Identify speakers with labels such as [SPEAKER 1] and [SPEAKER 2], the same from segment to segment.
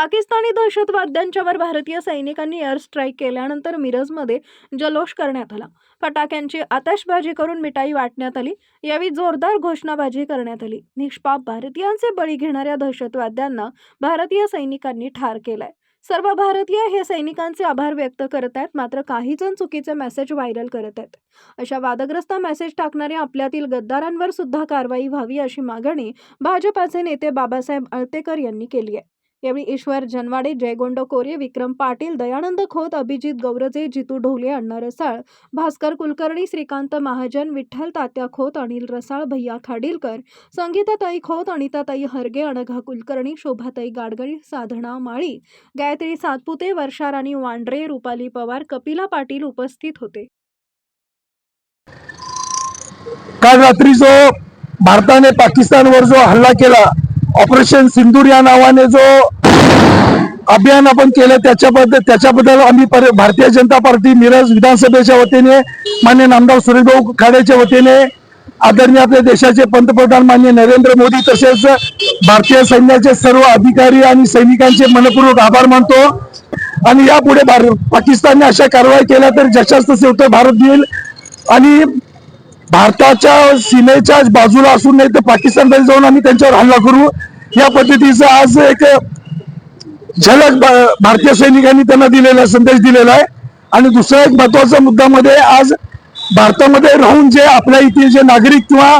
[SPEAKER 1] पाकिस्तानी दहशतवाद्यांच्यावर भारतीय सैनिकांनी air strike केल्यानंतर मिरजमध्ये जल्लोष करण्यात आला. फटाक्यांची आतषबाजी करून मिठाई वाटण्यात आली. यावेळी जोरदार घोषणाबाजी करण्यात आली. निष्पाप भारतीयांचे बळी घेणाऱ्या दहशतवाद्यांना भारतीय सैनिकांनी ठार केलाय. सर्व भारतीय हे सैनिकांचे आभार व्यक्त करत आहेत मात्र काही जण चुकीचे मेसेज व्हायरल करत आहेत. अशा वादग्रस्त मेसेज टाकणाऱ्या आपल्यातील गद्दारांवर सुद्धा कारवाई व्हावी अशी मागणी भाजपाचे नेते बाबासाहेब अळतेकर यांनी केली आहे. यावेळी ईश्वर जनवाडे जयगोंड कोरे विक्रम पाटील दयानंद खोत अभिजित गौरजे जितू ढोले अण्णा रसाळ भास्कर कुलकर्णी श्रीकांत महाजन विठ्ठल तात्या खोत अनिल रसाळ भैया खाडीलकर संगीताताई खोत अनिताताई हरगे अनघा कुलकर्णी शोभाताई गाडगडी साधना माळी गायत्री सातपुते वर्षाराणी वांड्रे रुपाली पवार कपिला पाटील उपस्थित होते.
[SPEAKER 2] काल रात्री जो भारताने पाकिस्तानवर जो हल्ला केला ऑपरेशन सिंदूर या नावाने जो अभियान आपण केलं त्याच्याबद्दल त्याच्याबद्दल आम्ही पर- भारतीय जनता पार्टी मिरज विधानसभेच्या वतीने मान्य नामदार सुरेशभाऊ खाडेच्या वतीने आदरणीय आपल्या देशाचे पंतप्रधान मान्य नरेंद्र मोदी तसेच भारतीय सैन्याचे सर्व अधिकारी आणि सैनिकांचे मनपूर्वक आभार मानतो. आणि यापुढे भारत पाकिस्तानने अशा कारवाई केल्या तर जशाच तसे उत्तर भारत देईल आणि भारताच्या सीमेच्या बाजूला असून नाही तर पाकिस्तानमध्ये जाऊन आम्ही त्यांच्यावर हल्ला करू. या पद्धतीचं आज एक झलक भारतीय सैनिकांनी त्यांना दिलेला संदेश दिलेला आहे. आणि दुसरा एक महत्त्वाचा मुद्दामध्ये आज भारतामध्ये राहून जे आपल्या इथे जे नागरिक किंवा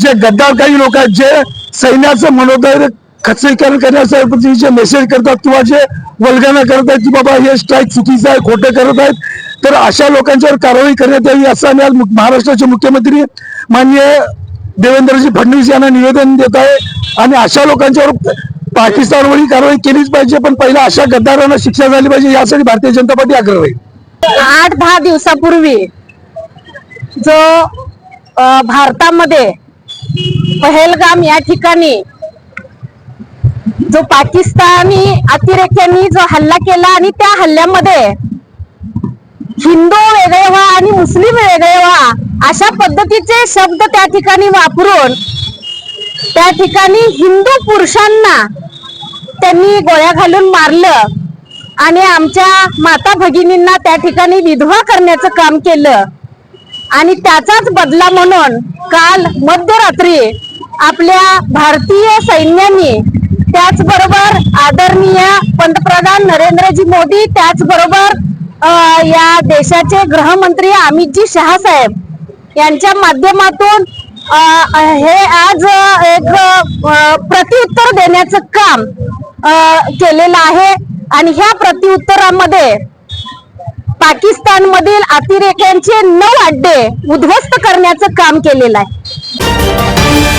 [SPEAKER 2] जे गद्दार काही लोक आहेत जे सैन्याचं मनोधैर्य खच्चीकरण करण्यासाठी जे मेसेज करतात किंवा जे वल्गना करत आहेत की बाबा हे स्ट्राईक चुकीचं आहे खोटं करत आहेत तर अशा लोकांच्यावर कारवाई करण्यात यावी असं आम्ही आज महाराष्ट्राचे मुख्यमंत्री माननीय देवेंद्रजी फडणवीस यांना निवेदन देत आहे. आणि अशा लोकांच्यावर पाकिस्तानवरही कारवाई केलीच पाहिजे पण पहिला अशा गद्दारांना शिक्षा झाली पाहिजे यासाठी भारतीय जनता पार्टी आग्रह आहे.
[SPEAKER 3] आठ दहा दिवसापूर्वी जो भारतामध्ये पहेलगाम या ठिकाणी जो पाकिस्तानी अतिरेक्यांनी जो हल्ला केला आणि त्या हल्ल्यामध्ये हिंदू वेगळे व्हा आणि मुस्लिम वेगळे व्हा अशा पद्धतीचे शब्द त्या ठिकाणी वापरून त्या ठिकाणी हिंदू पुरुषांना त्यांनी गोळ्या घालून मारलं आणि आमच्या माता भगिनींना त्या ठिकाणी विधवा करण्याचं काम केलं. आणि त्याचाच बदला म्हणून काल मध्यरात्री आपल्या भारतीय सैन्याने त्याचबरोबर आदरणीय पंतप्रधान नरेंद्रजी मोदी त्याचबरोबर या देशाचे गृहमंत्री अमितजी शहा साहेब यांच्या माध्यमातून हे आज एक प्रतिउत्तर प्रत्युत्तर देण्याचं काम केलेलं आहे. आणि ह्या प्रत्युत्तरामध्ये पाकिस्तानमधील अतिरेक्यांचे नऊ अड्डे उद्ध्वस्त करण्याचं काम केलेलं आहे.